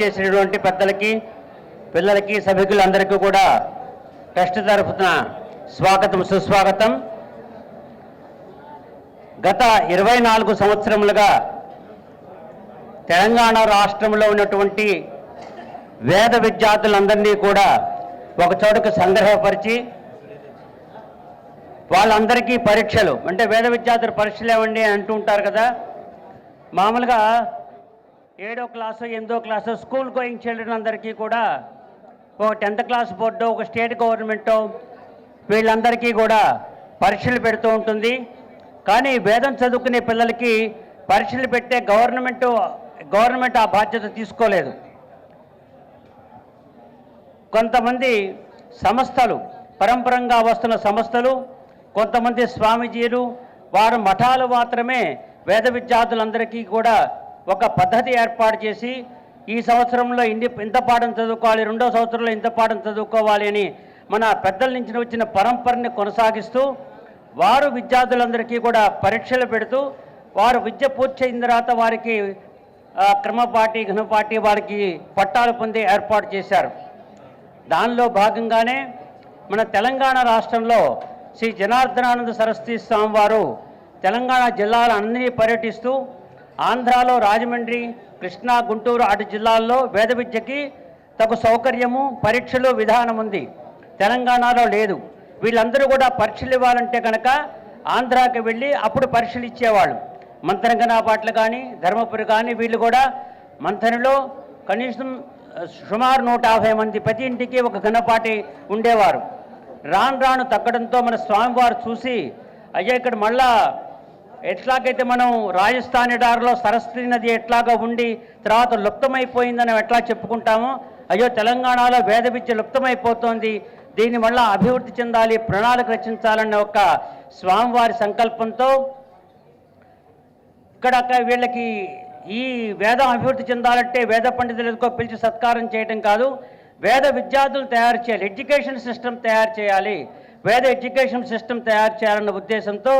విచ్చేసినటువంటి పెద్దలకి పిల్లలకి సభికులందరికీ కూడా ట్రస్ట్ తరఫున స్వాగతం సుస్వాగతం. గత ఇరవై నాలుగు సంవత్సరములుగా తెలంగాణ రాష్ట్రంలో ఉన్నటువంటి వేద విద్యార్థులందరినీ కూడా ఒక చోటుకు సంగ్రహపరిచి వాళ్ళందరికీ పరీక్షలు అంటే వేద విద్యార్థుల పరీక్షలు ఏమండి అంటూ ఉంటారు కదా. మామూలుగా ఏడో క్లాసు ఎనిమిదో క్లాసు స్కూల్ గోయింగ్ చిల్డ్రన్ అందరికీ కూడా ఒక టెన్త్ క్లాస్ బోర్డు ఒక స్టేట్ గవర్నమెంటో వీళ్ళందరికీ కూడా పరీక్షలు పెడుతూ ఉంటుంది. కానీ వేదం చదువుకునే పిల్లలకి పరీక్షలు పెట్టే గవర్నమెంట్ గవర్నమెంట్ ఆ బాధ్యత తీసుకోలేదు. కొంతమంది సంస్థలు పరంపరంగా వస్తున్న సంస్థలు కొంతమంది స్వామీజీలు వారు మఠాలు మాత్రమే వేద విద్యార్థులందరికీ కూడా ఒక పద్ధతి ఏర్పాటు చేసి ఈ సంవత్సరంలో ఇన్ని ఇంత పాఠం చదువుకోవాలి రెండో సంవత్సరంలో ఇంత పాఠం చదువుకోవాలి అని మన పెద్దల నుంచి వచ్చిన పరంపరని కొనసాగిస్తూ వారు విద్యార్థులందరికీ కూడా పరీక్షలు పెడుతూ వారు విద్య పూర్తి అయిన తర్వాత వారికి క్రమపాటి ఘనపాటి వారికి పట్టాలు పొందే ఏర్పాటు చేశారు. దానిలో భాగంగానే మన తెలంగాణ రాష్ట్రంలో శ్రీ జనార్దనానంద సరస్వతి స్వామి వారు తెలంగాణ జిల్లాలన్నీ పర్యటిస్తూ ఆంధ్రాలో రాజమండ్రి కృష్ణా గుంటూరు అటు జిల్లాల్లో వేద విద్యకి తగు సౌకర్యము పరీక్షలు విధానం ఉంది. తెలంగాణలో లేదు. వీళ్ళందరూ కూడా పరీక్షలు ఇవ్వాలంటే కనుక ఆంధ్రాకి వెళ్ళి అప్పుడు పరీక్షలు ఇచ్చేవాళ్ళు. మంతరంగనాపాట్లు కానీ ధర్మపురి కానీ వీళ్ళు కూడా మంథనిలో కనీసం సుమారు నూట యాభై మంది ప్రతి ఇంటికి ఒక ఘనపాటి ఉండేవారు. రాను రాను తగ్గడంతో మన స్వామివారు చూసి అయ్యా ఇక్కడ మళ్ళా ఎట్లాగైతే మనం రాజస్థానీ డార్లో సరస్వతి నది ఎట్లాగా ఉండి తర్వాత లుప్తమైపోయిందని ఎట్లా చెప్పుకుంటామో అయ్యో తెలంగాణలో వేద విద్య లుప్తమైపోతోంది దీని వల్ల అభివృద్ధి చెందాలి ప్రణాళిక రచించాలన్న ఒక స్వామివారి సంకల్పంతో ఇక్కడ వీళ్ళకి ఈ వేదం అభివృద్ధి చెందాలంటే వేద పండితులతో పిలిచి సత్కారం చేయటం కాదు వేద విద్యార్థులు తయారు చేయాలి ఎడ్యుకేషన్ సిస్టమ్ తయారు చేయాలి. వేద ఎడ్యుకేషన్ సిస్టమ్ తయారు చేయాలన్న ఉద్దేశంతో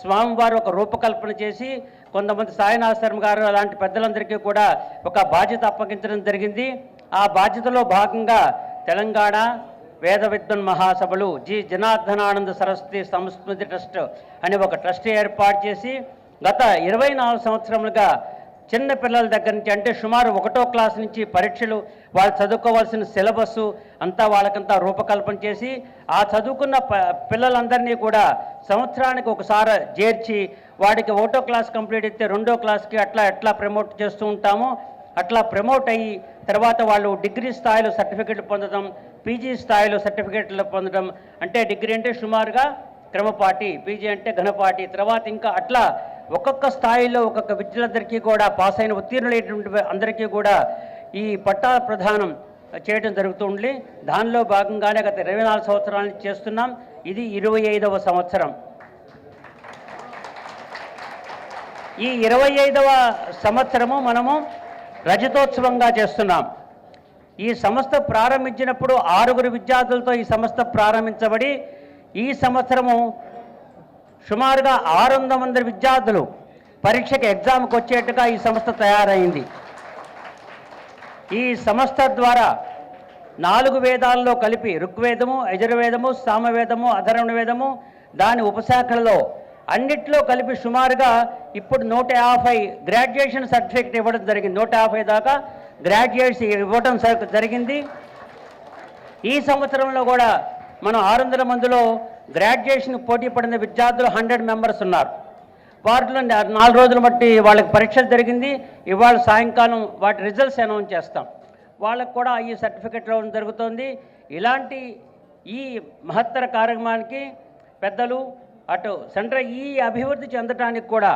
స్వామివారు ఒక రూపకల్పన చేసి కొంతమంది సాయినాథ్ శర్మ గారు అలాంటి పెద్దలందరికీ కూడా ఒక బాధ్యత అప్పగించడం జరిగింది. ఆ బాధ్యతలో భాగంగా తెలంగాణ వేద విద్వన్ మహాసభలు జి జనార్దనానంద సరస్వతి సంస్కృతి ట్రస్ట్ అనే ఒక ట్రస్ట్ ఏర్పాటు చేసి గత ఇరవై నాలుగు సంవత్సరములుగా చిన్న పిల్లల దగ్గర నుంచి అంటే సుమారు ఒకటో క్లాస్ నుంచి పరీక్షలు వాళ్ళు చదువుకోవాల్సిన సిలబస్ అంతా వాళ్ళకంతా రూపకల్పన చేసి ఆ చదువుకున్న ప పిల్లలందరినీ కూడా సంవత్సరానికి ఒకసారి చేర్చి వాడికి ఒకటో క్లాస్ కంప్లీట్ అయితే రెండో క్లాస్కి అట్లా ఎట్లా ప్రమోట్ చేస్తూ ఉంటామో అట్లా ప్రమోట్ అయ్యి తర్వాత వాళ్ళు డిగ్రీ స్థాయిలో సర్టిఫికెట్లు పొందడం పీజీ స్థాయిలో సర్టిఫికెట్లు పొందడం అంటే డిగ్రీ అంటే సుమారుగా క్రమపాటి పీజీ అంటే ఘనపాటి తర్వాత ఇంకా అట్లా ఒక్కొక్క స్థాయిలో ఒక్కొక్క విద్యలందరికీ కూడా పాస్ అయిన ఉత్తీర్ణులైనటువంటి అందరికీ కూడా ఈ పట్టా ప్రధానం చేయడం జరుగుతుంది దానిలో భాగంగానే గత ఇరవై నాలుగు సంవత్సరాల నుంచి చేస్తున్నాం. ఇది ఇరవై ఐదవ సంవత్సరం. ఈ ఇరవై ఐదవ సంవత్సరము మనము రజతోత్సవంగా చేస్తున్నాం. ఈ సంస్థ ప్రారంభించినప్పుడు ఆరుగురు విద్యార్థులతో ఈ సంస్థ ప్రారంభించబడి ఈ సంవత్సరము సుమారుగా ఆరు వందల మంది విద్యార్థులు పరీక్షకు ఎగ్జామ్కి వచ్చేట్టుగా ఈ సంస్థ తయారైంది. ఈ సంస్థ ద్వారా నాలుగు వేదాల్లో కలిపి ఋగ్వేదము యజుర్వేదము సామవేదము అధర్వణ వేదము దాని ఉపశాఖలలో అన్నిట్లో కలిపి సుమారుగా ఇప్పుడు నూట యాభై గ్రాడ్యుయేషన్ సర్టిఫికేట్ ఇవ్వడం జరిగింది. నూట యాభై దాకా గ్రాడ్యుయేట్స్ ఇవ్వడం జరిగింది. ఈ సంవత్సరంలో కూడా మనం ఆరు వందల మందిలో గ్రాడ్యుయేషన్ పోటీ పడిన విద్యార్థులు హండ్రెడ్ మెంబర్స్ ఉన్నారు. వాటిలో నాలుగు రోజులు బట్టి వాళ్ళకి పరీక్షలు జరిగింది. ఇవాళ సాయంకాలం వాటి రిజల్ట్స్ అనౌన్స్ చేస్తాం. వాళ్ళకు కూడా ఈ సర్టిఫికెట్ ఇవ్వడం జరుగుతోంది. ఇలాంటి ఈ మహత్తర కార్యక్రమానికి పెద్దలు అటు సెంటర్ ఈ అభివృద్ధి చెందటానికి కూడా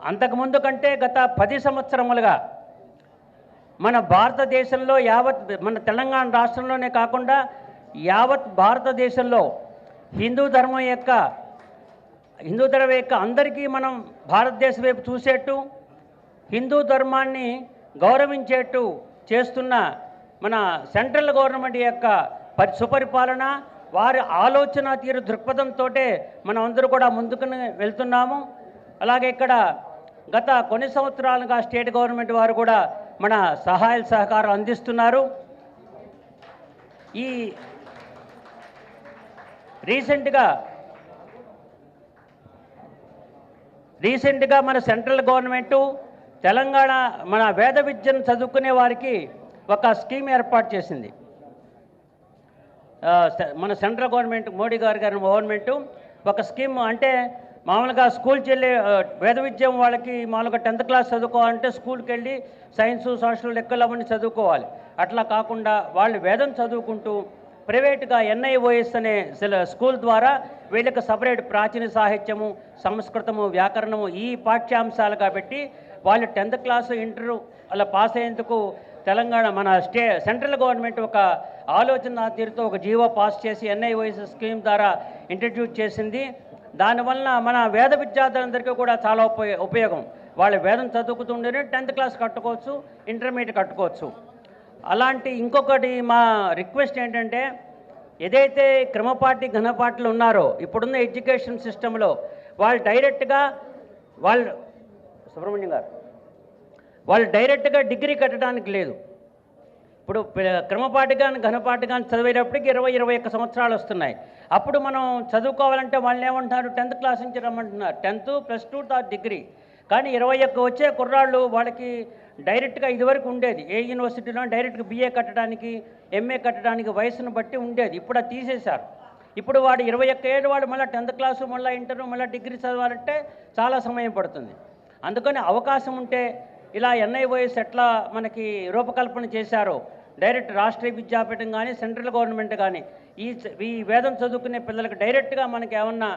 అంతకుముందు కంటే గత పది సంవత్సరములుగా మన భారతదేశంలో యావత్ మన తెలంగాణ రాష్ట్రంలోనే కాకుండా యావత్ భారతదేశంలో హిందూ ధర్మం యొక్క హిందూ ధర్మం యొక్క అందరికీ మనం భారతదేశం వైపు చూసేట్టు హిందూ ధర్మాన్ని గౌరవించేట్టు చేస్తున్న మన సెంట్రల్ గవర్నమెంట్ యొక్క పరి సుపరిపాలన వారి ఆలోచన తీరు దృక్పథంతో మనం అందరూ కూడా ముందుకు వెళ్తున్నాము. అలాగే ఇక్కడ గత కొన్ని సంవత్సరాలుగా స్టేట్ గవర్నమెంట్ వారు కూడా మన సహాయ సహకారం అందిస్తున్నారు. ఈ రీసెంట్గా రీసెంట్గా మన సెంట్రల్ గవర్నమెంటు తెలంగాణ మన వేద విద్యను చదువుకునే వారికి ఒక స్కీమ్ ఏర్పాటు చేసింది. మన సెంట్రల్ గవర్నమెంట్ మోడీ గారి గారి గవర్నమెంటు ఒక స్కీమ్ అంటే మామూలుగా స్కూల్కి వెళ్ళే వేద విద్యం వాళ్ళకి మామూలుగా టెన్త్ క్లాస్ చదువుకోవాలంటే స్కూల్కి వెళ్ళి సైన్స్ సోషల్ లెక్కలు అవన్నీ చదువుకోవాలి. అట్లా కాకుండా వాళ్ళు వేదం చదువుకుంటూ ప్రైవేట్గా ఎన్ఐఓఎస్ అనే స్కూల్ ద్వారా వీళ్ళకి సపరేట్ ప్రాచీన సాహిత్యము సంస్కృతము వ్యాకరణము ఈ పాఠ్యాంశాలు కాబట్టి వాళ్ళు టెన్త్ క్లాస్ ఇంటర్ అలా పాస్ అయ్యేందుకు తెలంగాణ మన స్టే సెంట్రల్ గవర్నమెంట్ ఒక ఆలోచన తీరుతో ఒక జీవో పాస్ చేసి ఎన్ఐఓఎస్ స్కీమ్ ద్వారా ఇంట్రడ్యూస్ చేసింది. దానివల్ల మన వేద విద్యార్థులందరికీ కూడా చాలా ఉపయోగం. వాళ్ళు వేదం చదువుకుతుండేనే టెన్త్ క్లాస్ కట్టుకోవచ్చు ఇంటర్మీడియట్ కట్టుకోవచ్చు. అలాంటి ఇంకొకటి మా రిక్వెస్ట్ ఏంటంటే ఏదైతే క్రమపాటి ఘనపాట్లు ఉన్నారో ఇప్పుడున్న ఎడ్యుకేషన్ సిస్టంలో వాళ్ళు డైరెక్ట్గా వాళ్ళు సుబ్రహ్మణ్యం గారు వాళ్ళు డైరెక్ట్గా డిగ్రీ కట్టడానికి లేదు. ఇప్పుడు క్రమపాటి కానీ ఘనపాటి కానీ చదివేటప్పటికి ఇరవై ఇరవై ఒక్క సంవత్సరాలు వస్తున్నాయి. అప్పుడు మనం చదువుకోవాలంటే వాళ్ళు ఏమంటున్నారు? టెన్త్ క్లాస్ నుంచి రమ్మంటున్నారు. టెన్త్ ప్లస్ టూ తా డిగ్రీ. కానీ ఇరవై ఒక్క వచ్చే కుర్రాళ్ళు వాళ్ళకి డైరెక్ట్గా ఇదివరకు ఉండేది. ఏ యూనివర్సిటీలో డైరెక్ట్గా బీఏ కట్టడానికి ఎంఏ కట్టడానికి వయసును బట్టి ఉండేది. ఇప్పుడు అది తీసేశారు. ఇప్పుడు వాడు ఇరవై ఒక్క ఏడు వాడు మళ్ళీ టెన్త్ క్లాసు మళ్ళీ ఇంటర్ మళ్ళీ డిగ్రీ చదవాలంటే చాలా సమయం పడుతుంది. అందుకని అవకాశం ఉంటే ఇలా ఎన్ఐఓఎస్ ఎట్లా మనకి రూపకల్పన చేశారో డైరెక్ట్ రాష్ట్రీయ విద్యాపీఠం కానీ సెంట్రల్ గవర్నమెంట్ కానీ ఈ ఈ వేదం చదువుకునే పిల్లలకు డైరెక్ట్గా మనకి ఏమన్నా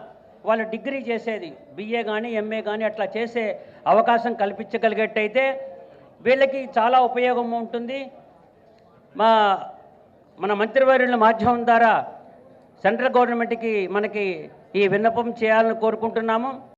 వాళ్ళు డిగ్రీ చేసేది బిఏ కానీ ఎంఏ కానీ అట్లా చేసే అవకాశం కల్పించగలిగేట్టయితే వీళ్ళకి చాలా ఉపయోగం ఉంటుంది. మా మన మంత్రివర్యుల మాధ్యమం ద్వారా సెంట్రల్ గవర్నమెంట్కి మనకి ఈ విన్నపం చేయాలని కోరుకుంటున్నాము.